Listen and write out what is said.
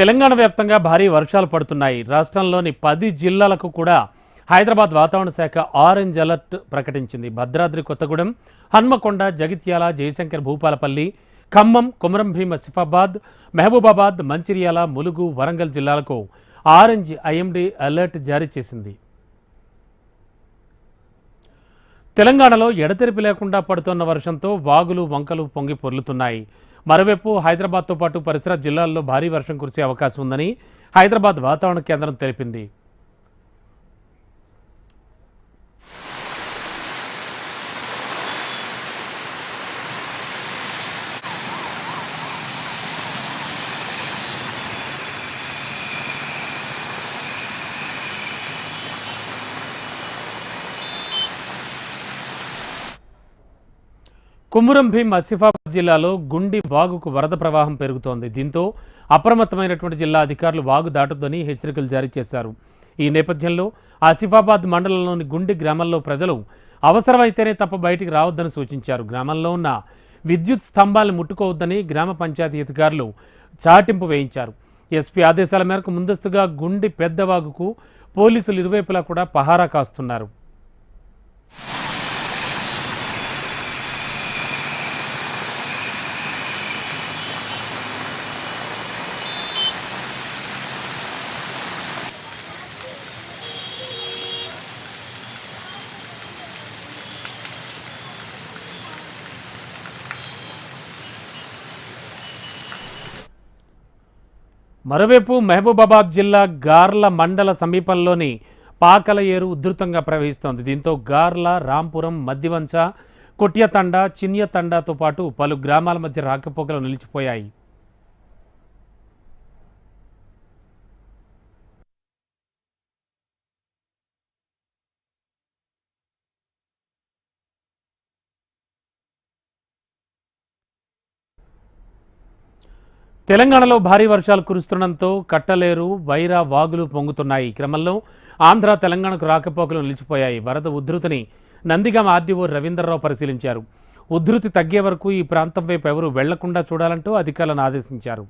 తెలంగాణ వ్యాప్తంగా భారీ వర్షాలు పడుతున్నాయి. రాష్ట్రంలోని పది జిల్లాలకు కూడా హైదరాబాద్ వాతావరణ శాఖ ఆరెంజ్ అలర్ట్ ప్రకటించింది. భద్రాద్రి కొత్తగూడెం హన్మకొండ జగిత్యాల జయశంకర్ భూపాలపల్లి ఖమ్మం కొమరంభీం సిఫాబాద్ మహబూబాబాద్ మంచిర్యాల ములుగు వరంగల్ జిల్లాలకు ఆరెంజ్ ఐఎండీ అలర్ట్ జారీ చేసింది. తెలంగాణలో ఎడతెరిపి లేకుండా పడుతున్న వర్షంతో వాగులు వంకలు పొంగి పొర్లుతున్నాయి. మరోవైపు హైదరాబాద్తో పాటు పరిసర జిల్లాల్లో భారీ వర్షం కురిసే అవకాశం ఉందని హైదరాబాద్ వాతావరణ కేంద్రం తెలిపింది. కుమురం భీం ఆసిఫాబాద్ జిల్లాలో గుండి వాగుకు వరద ప్రవాహం పెరుగుతోంది. దీంతో అప్రమత్తమైనటువంటి జిల్లా అధికారులు వాగు దాటొద్దని హెచ్చరికలు జారీ చేశారు. ఈ నేపథ్యంలో ఆసిఫాబాద్ మండలంలోని గుండి గ్రామంలో ప్రజలు అవసరమైతేనే తప్ప బయటికి రావద్దని సూచించారు. గ్రామంలో ఉన్న విద్యుత్ స్తంభాలను ముట్టుకోవద్దని గ్రామ పంచాయతీ అధికారులు చాటింపు వేయించారు. ఎస్పీ ఆదేశాల మేరకు ముందస్తుగా గుండి పెద్దవాగుకు పోలీసులు ఇరువైపులా కూడా పహారా కాస్తున్నారు. మరోవైపు మహబూబాబాద్ జిల్లా గార్ల మండల సమీపంలోని పాకల ఏరు ఉధృతంగా ప్రవహిస్తోంది. దీంతో గార్ల రాంపురం మద్దివంచ కొట్యతండ చిన్యతండతో పాటు పలు గ్రామాల మధ్య రాకపోకలు నిలిచిపోయాయి. తెలంగాణలో భారీ వర్షాలు కురుస్తుండటంతో కట్టలేరు వైరా వాగులు పొంగుతున్నాయి. ఈ క్రమంలో ఆంధ్ర తెలంగాణకు రాకపోకలు నిలిచిపోయాయి. వరద ఉధృతిని నందిగామ ఆర్డీఓ రవీంద్రరావు పరిశీలించారు. ఉధృతి తగ్గే వరకు ఈ ప్రాంతం వైపు ఎవరూ వెళ్ళకుండా చూడాలంటూ అధికారులను ఆదేశించారు.